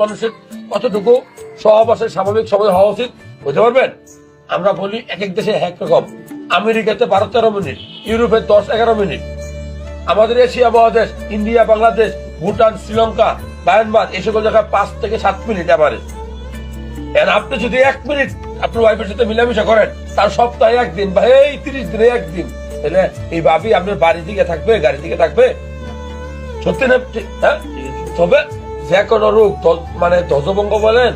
মানুষের কতটুকু সহবাসে স্বাভাবিক সময় হওয়া উচিত বুঝতে পারবেন? আমরা বলি এক এক দেশে এক রকম। আমেরিকাতে বারো তেরো মিনিট, ইউরোপে দশ এগারো মিনিট। আমাদের এশিয়া মহাদেশ, ইন্ডিয়া, বাংলাদেশ, ভুটান, শ্রীলঙ্কা, মায়ানমার, এই সকল জায়গায় পাঁচ থেকে সাত মিনিট আর আপনি যদি এক মিনিট আপনার ওয়াইফের সাথে মিলামিশা করেন, তার সপ্তাহে একদিন বা এই তিরিশ দিনে একদিন, তাহলে এই ভাবি আপনার বাড়ি দিকে থাকবে গাড়ি দিকে থাকবে? সত্যি না হ্যাঁ? তবে যে কোনো রোগ মানে ধ্বজভঙ্গ বলেন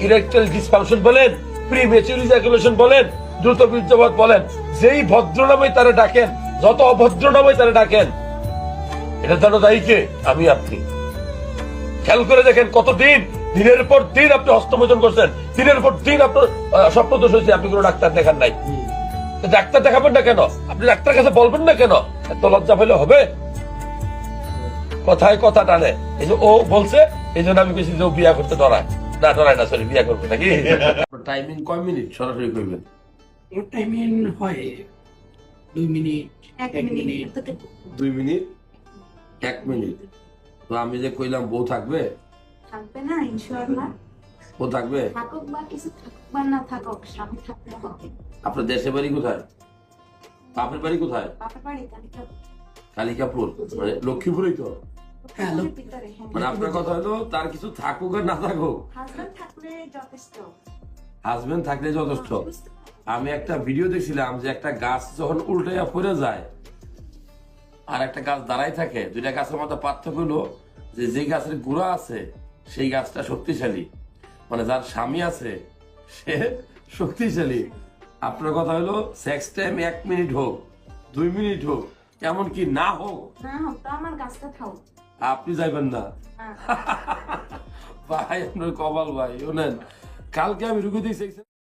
ইরেকটাইল ডিসফাংশন বলেন প্রি মেচুর ইজাকুলেশন বলেন দ্রুত বীর্যপাত বলেন যেই ভদ্র নামে তারা ডাকেন যত অভদ্র নামে তারা ডাকেন এটা জানো দায়ী কে? আমি আপনি। খেয়াল করে দেখেন কতদিন দিনের পর দিন আপনি হস্তমোচন করছেন দিনের পর দিন আপনার স্বপ্নদোষ হয়েছে আপনি কোনো ডাক্তার দেখান নাই। ডাক্তার দেখাবেন না কেন? আপনি ডাক্তার কাছে বলবেন না কেন? এত লজ্জা পেলে হবে? কথায় কথা টানে। এই যে ও বলছে এই জন্য আমি বেশি যে ও বিয়া করতে ডরায়। না ডরায় না সরি বিয়া করবে নাকি? টাইমিং কয় মিনিট? সরাসরি করবেন ওর টাইমিং হয় দুই মিনিট এক মিনিট। দুই মিনিট? এক মিনিট। তো আমি যে কইলাম বউ থাকবে? থাকবে না ইনশাআল্লাহ বউ থাকবে? থাকুক বা কিছু থাকুক বা না থাকুক স্বামী থাকতে হবে। আপনার দেশের বাড়ি কোথায়? বাপের বাড়ি কোথায়? বাপের বাড়ি তালিকা কালিকাপুর মানে লক্ষ্মীপুরই তো? হ্যাঁ, লোক- ভিতরে হ্যাঁ মানে আপনার কথা হলো তার কিছু থাকুক আর না থাকুক। হাজবেন্ড থাকলে যথেষ্ট। হাজবেন্ড থাকলে যথেষ্ট। বুঝতে পারছ? আমি একটা ভিডিও দেখছিলাম যে একটা গাছ যখন উল্টাইয়া পড়ে যায় আর একটা গাছ দাঁড়াই থাকে দুইটা গাছের মধ্যে পার্থক্য হলো যে যে গাছের গোড়া আছে সেই গাছটা শক্তিশালী। মানে যার স্বামী আছে সে শক্তিশালী। আপনার কথা হলো সেক্স টাইম এক মিনিট হোক দুই মিনিট হোক এমনকি না হোক। না হোক তো আমার গাছটা খাও আপনি যাইবেন না। হ্যাঁ। ভাই আপনার কপাল ভাই শোনেন কালকে আমি রুগী দিয়েছি